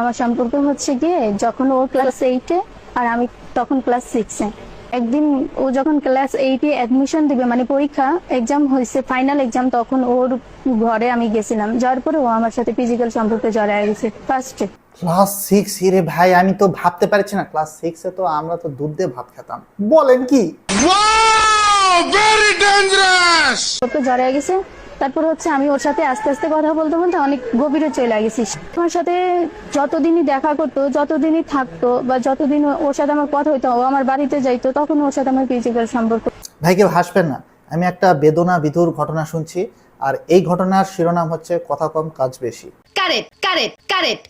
আমার সম্পর্ক হচ্ছে গিয়ে যখন ও ক্লাস এইটে আর আমি তখন ক্লাস সিক্সে একদিন ও যখন ক্লাস এইটে অ্যাডমিশন দিবে মানে পরীক্ষা এক্সাম হয়েছে ফাইনাল এক্সাম তখন ওর ঘরে আমি গেছিলাম। যাওয়ার পরে ও আমার সাথে ফিজিক্যাল সম্পর্কে জড়ায় গেছে ফার্স্টে ক্লাস সিক্স রে ভাই আমি তো ভাবতে পারছি না। ক্লাস সিক্সে তো আমরা তো দুধ দিয়ে ভাত খেতাম। বলেন কি? ওকে জড়ায় গেছে তারপর হচ্ছে আমি ওর সাথে আস্তে আস্তে কথা বলতে বলতে অনেক গভীরে চলে গেছি। আমার সাথে যতদিনই দেখা করতো যতদিনই থাকতো বা যতদিন ওর সাথে আমার কথা হইতো ও আমার বাড়িতে যাইতো তখন ওর সাথে আমার ফিজিক্যাল সম্পর্ক ভাই কেউ হাসবেন না। আমি একটা বেদনা বিধুর ঘটনা শুনছি আর এই ঘটনার শিরোনাম হচ্ছে কথা কম কাজ বেশি। কারেক্ট কারেক্ট কারেক্ট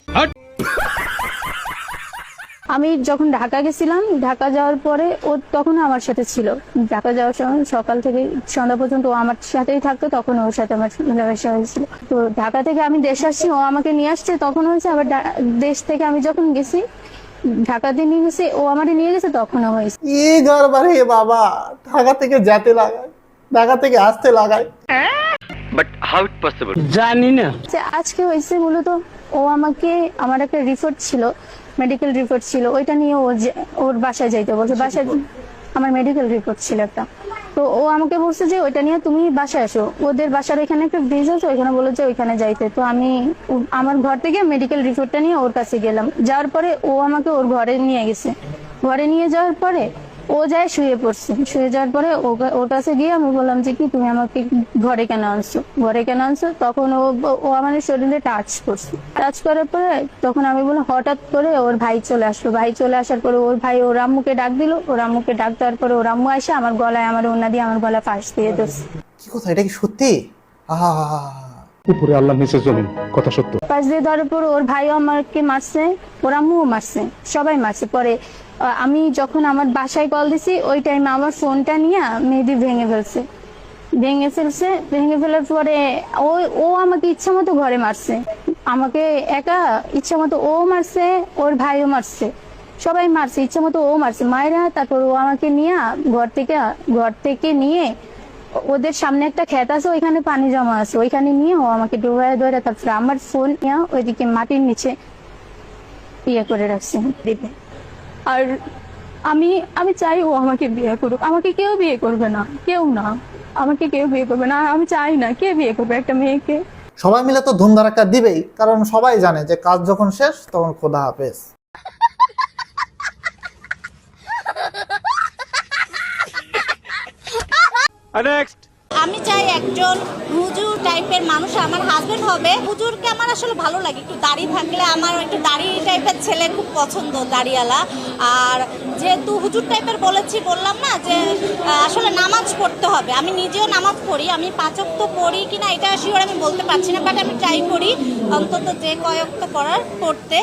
আমি যখন ঢাকা গেছিলাম ঢাকা যাওয়ার পরে ও তখন আমার সাথে ছিল। ঢাকা যাওয়ার সময় সকাল থেকে সন্ধ্যা পর্যন্ত ও আমার সাথেই থাকতো তখন ওর সাথে আমার মেলামেশা হয়েছিল। তো ঢাকা থেকে আমি দেশ আসছি ও আমাকে নিয়ে আসছে তখন হয়েছে আবার দেশ থেকে আমি যখন গেছি ঢাকাতে নিয়ে গেছে ও আমাকে নিয়ে গেছে তখনও হয়েছে। ই গড়বারে বাবা ঢাকা থেকে যেতে লাগায় ঢাকা থেকে আসতে লাগায়। It possible? যে আজকে হয়েছে মূলত ও আমাকে আমার একটা রিপোর্ট ছিল মেডিকেল রিপোর্ট ছিল ওইটা নিয়ে ও ওর বাসায় যাইতে বলছে। বাসায় আমার মেডিকেল রিপোর্ট ছিল একটা। তো ও আমাকে বলছে যে ওইটা নিয়ে তুমি বাসায় আসো। ওদের বাসার এখানে একটা ব্রিজ আছে ওইখানে বলে যে ওইখানে যাইতে। তো আমি আমার ঘর থেকে মেডিকেল রিপোর্টটা নিয়ে ওর কাছে গেলাম। যাওয়ার পরে ও আমাকে ওর ঘরে নিয়ে গেছে। ঘরে নিয়ে যাওয়ার পরে ও যায় শুয়ে পড়ছে। শুয়ে যাওয়ার পরে ওর কাছে গিয়ে আমি বললাম যে কি তুমি আমাকে ঘরে কেন আনছো? ঘরে কেন আনছো? তখন ও ও আমাদের শরীরে টাচ করছে। টাচ করার পরে তখন আমি বললাম হঠাৎ করে ওর ভাই চলে আসলো। ভাই চলে আসার পরে ওর ভাই ওর আম্মুকে ডাক দিল। ওর আম্মুকে ডাক দেওয়ার পরে ওর আম্মু আসে আমার গলায় আমার ওনা দিয়ে আমার গলা ফাঁস দিয়ে দিচ্ছে। কি কথা? এটা কি সত্যি? আহা উপরে আল্লাহ নিচে জমিন কথা সত্য। পাশ দিয়ে ধরার পর ওর ভাইও আমাকে মারছে ওর আম্মুও মারছে সবাই মারছে। পরে আমি যখন আমার বাসায় কল দিছি, ওই টাইমে আমার ফোনটা নিয়ে মেহেদি ভেঙে ফেলছে। ভেঙে ফেলছে, ভেঙে ফেলার পরে ও ও আমাকে ইচ্ছা মতো ঘরে মারছে। আমাকে একা ইচ্ছা মতো ও মারছে, ওর ভাইও মারছে। সবাই মারছে, ইচ্ছা মতো ও মারছে। মায়েরা, তারপর ও আমাকে নিয়ে ঘর থেকে ঘর থেকে নিয়ে ওদের সামনে একটা ক্ষেত আছে, ওইখানে পানি জমা আছে। ওইখানে নিয়ে ও আমাকে ডুবায় ধরে তারপরে আমার ফোন নিয়ে ওইদিকে মাটির নিচে ইয়ে করে রাখছে। দিবে। আর আমি আমি চাই ও আমাকে বিয়ে করুক। আমাকে কেউ বিয়ে করবে না কেউ না। আমাকে কেউ বিয়ে করবে না। আমি চাই না কে বিয়ে করবে একটা মেয়েকে। সবাই মিলে তো ধুম ধারাক্কা দিবেই কারণ সবাই জানে যে কাজ যখন শেষ তখন খোদা হাফেজ। Next. আমি চাই একজন হুজুর টাইপের মানুষ, আমার হাজবেন্ড হবে। হুজুরকে আমার আসলে ভালো লাগে, একটু দাড়ি থাকলে আমার একটু দাড়ি টাইপের ছেলে খুব পছন্দ দাড়িওয়ালা। আর যেহেতু হুজুর টাইপের বলেছি, বললাম না যে আসলে নামাজ পড়তে হবে। আমি নিজেও নামাজ পড়ি, আমি পাঁচক তো পড়ি কিনা এটা শিওর আমি বলতে পারছি না বাট আমি ট্রাই করি অন্তত যে কয়েকটা পড়ার পড়তে।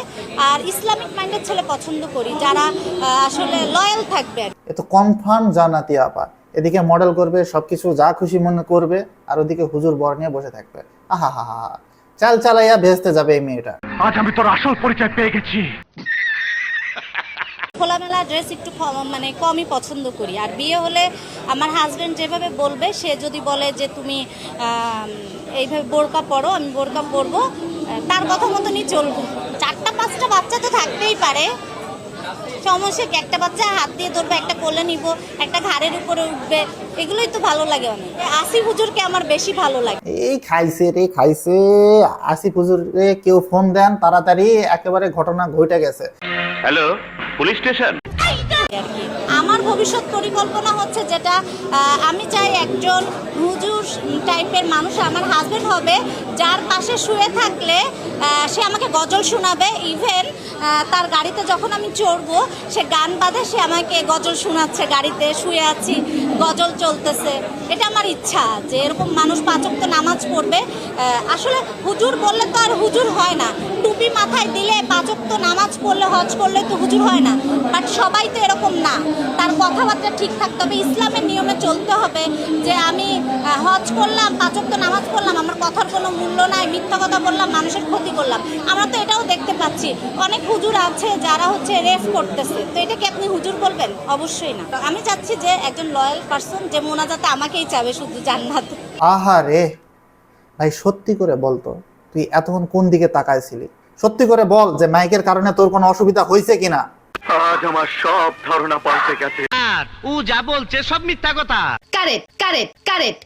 আর ইসলামিক মাইন্ডের ছেলে পছন্দ করি, যারা আসলে লয়াল থাকবে আর কি। এ কনফার্ম জানাতি আপা এদিকে মডেল করবে সবকিছু যা খুশি মনে করবে আর ওদিকে হুজুর বর নিয়ে বসে থাকবে। আহা হা হা চাল চালাইয়া ভেস্তে যাবে এই মেয়েটা। আজ আমি তোর আসল পরিচয় পেয়ে গেছি। খোলামেলা ড্রেস একটু মানে কমই পছন্দ করি। আর বিয়ে হলে আমার হাজবেন্ড যেভাবে বলবে সে যদি বলে যে তুমি এইভাবে বোরকা পরো আমি বোরকা পরবো তার কথা মতনই চলবো। চারটা পাঁচটা বাচ্চা তো থাকতেই পারে। সমস্যা কি? একটা বাচ্চা হাত দিয়ে ধরবে একটা কোলে নিব একটা ঘাড়ের উপরে উঠবে এগুলোই তো ভালো লাগে অনেক। আসি হুজুরকে আমার বেশি ভালো লাগে। এই খাইছে রে খাইছে। আসিফ হুজুরে কেউ ফোন দেন তাড়াতাড়ি একেবারে ঘটনা ঘটে গেছে। Hello police station? আমার ভবিষ্যৎ পরিকল্পনা হচ্ছে যেটা আহ, আমি চাই একজন হুজুর টাইপের মানুষ আমার হাজবেন্ড হবে, যার পাশে শুয়ে থাকলে সে আমাকে গজল শোনাবে ইভেন তার গাড়িতে যখন আমি চড়বো, সে গান বাঁধে, সে আমাকে গজল শোনাচ্ছে, গাড়িতে শুয়ে আছি, গজল চলতেছে। এটা আমার ইচ্ছা যে এরকম মানুষ পাচক তো নামাজ পড়বে। আসলে হুজুর বললে তো আর হুজুর হয় না। টুপি মাথায় দিলে পাচক তো নামাজ পড়লে, হজ করলে তো হুজুর হয় না। বাট সবাই তো এরকম না। তার কথাবার্তা ঠিক থাকতে হবে ইসলামের নিয়মে চলতে হবে যে আমি হজ করলাম পাচক তো নামাজ পড়লাম, আমার কথার কোনো মূল্য নাই, মিথ্যা কথা বললাম, মানুষের ক্ষতি করলাম। আমরা তো এটাও দেখতে পাচ্ছি। অনেক হুজুর আছে যারা হচ্ছে রেফ করতেছে। তো এটা কি আপনি হুজুর বলবেন? অবশ্যই না। আমি চাচ্ছি যে একজন লয়াল পার্সন যে মোনাজাতে আমাকেই চাবে শুধু জান্নাত। আহা রে। ভাই, সত্যি করে বলতো তুই এতক্ষণ কোন দিকে তাকাইছিলি? সত্যি করে বল যে মাইকের কারণে তোর কোনো অসুবিধা হয়েছে কিনা? আজ আমার সব ধারণা পাল্টে গেছে। ও যা বলছে সব মিথ্যা কথা। Correct correct correct